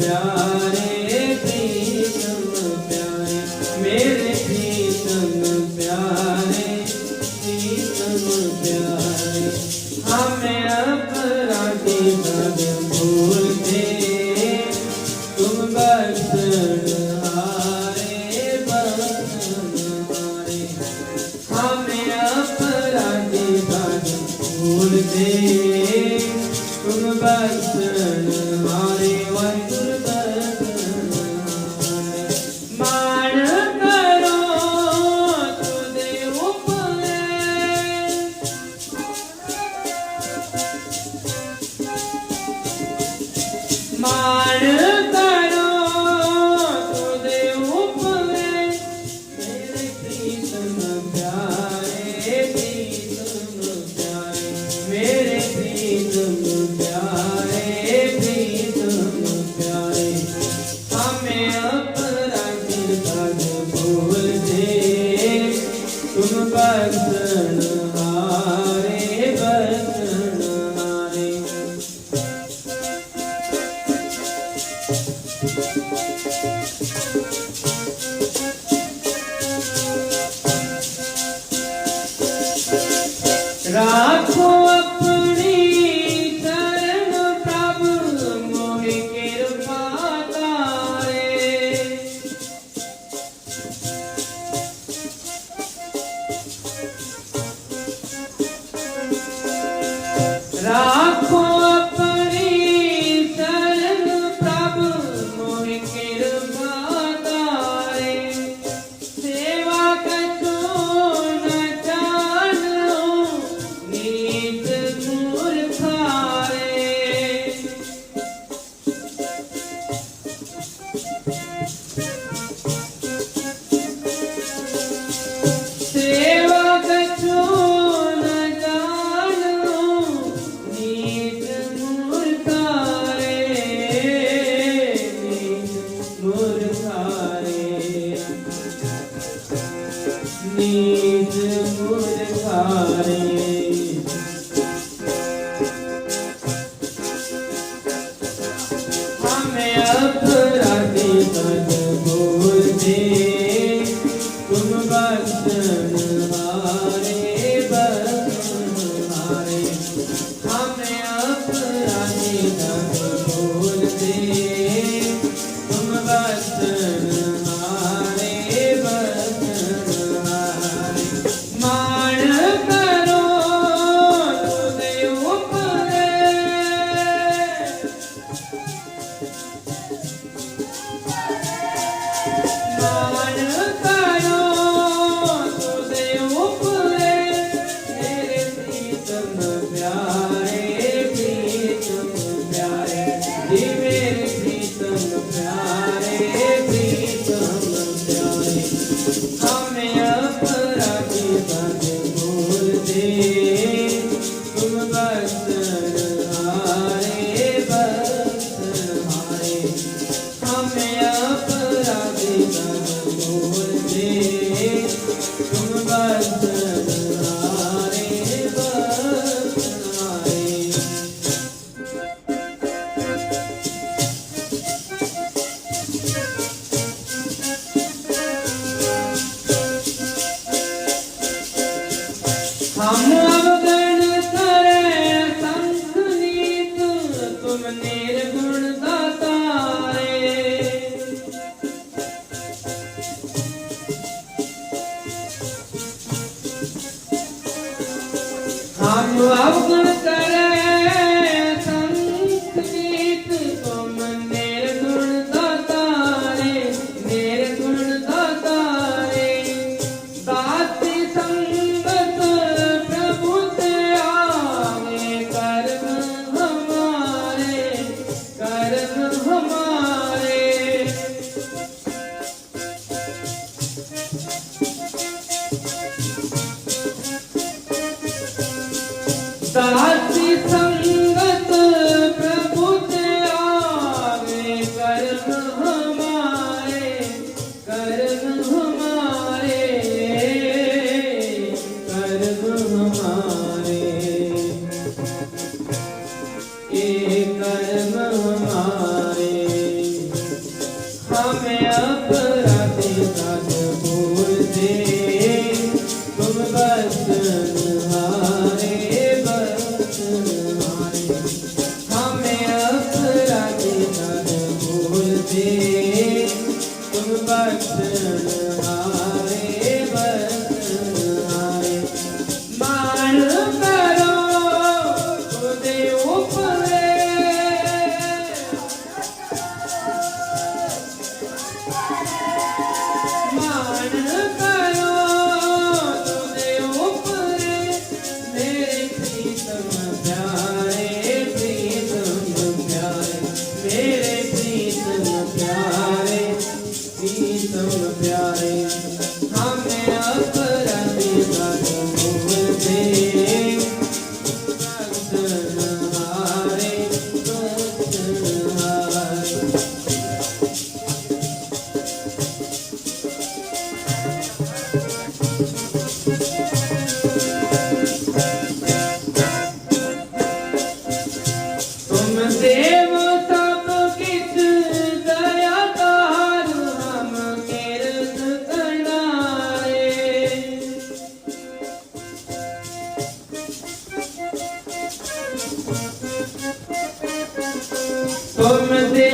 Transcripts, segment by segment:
ਪਿਆਰੇ ਪ੍ਰੀਤਮ ਪਿਆਰੇ ਮੇਰੇ ਪ੍ਰੀਤਮ ਪਿਆਰੇ ਪ੍ਰੀਤਮ ਪਿਆਰੇ ਹਮੇ ਅਪਰਾਧੀ ਨਾ ਭੂਲ ਦੇ ਤੁਮ ਬਖਸ਼ਣ ਹਾਰੇ ਬਖਸ਼ਣ ਹਾਰੇ ਹਮੇ ਅਪਰਾਧੀ ਨਾ ਭੂਲ ਦੇ ਤੁਮ ਬਖਸ਼ਣ sun. That's ਤੁਮ ਦੇ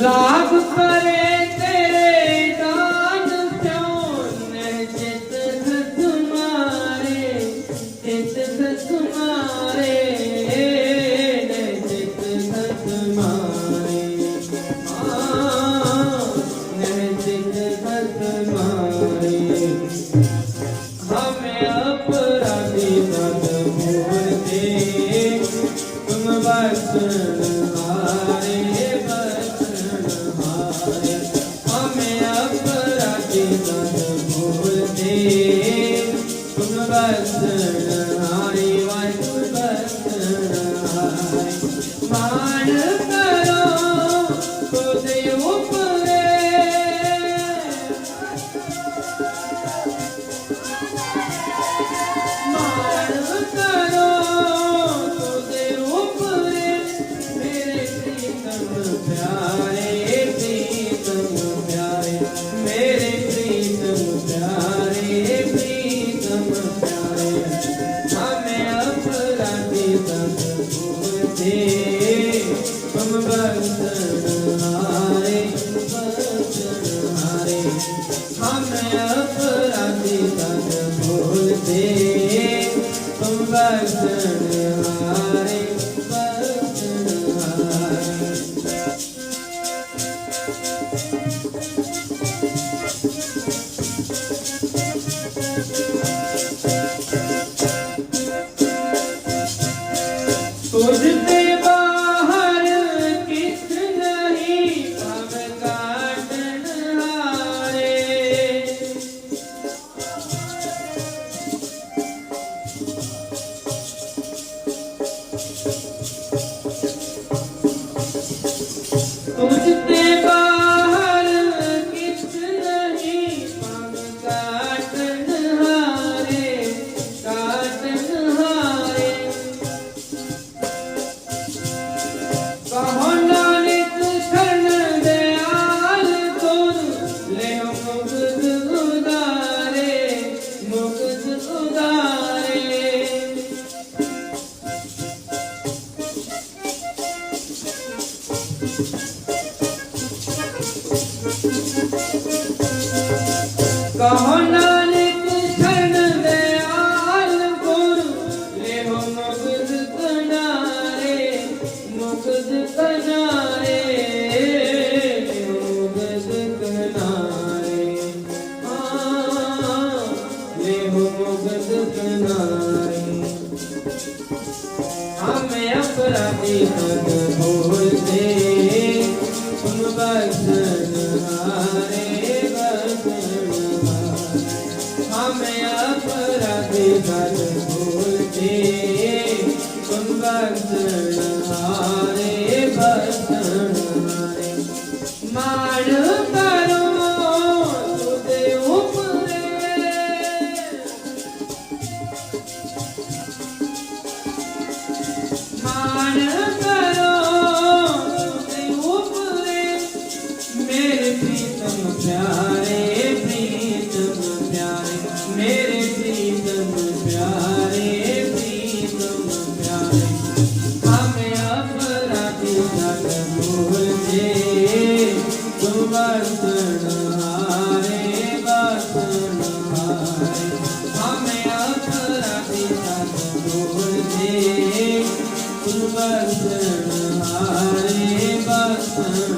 Love time. ਬਸਣ ਹਾਰੇ ਬਸਣ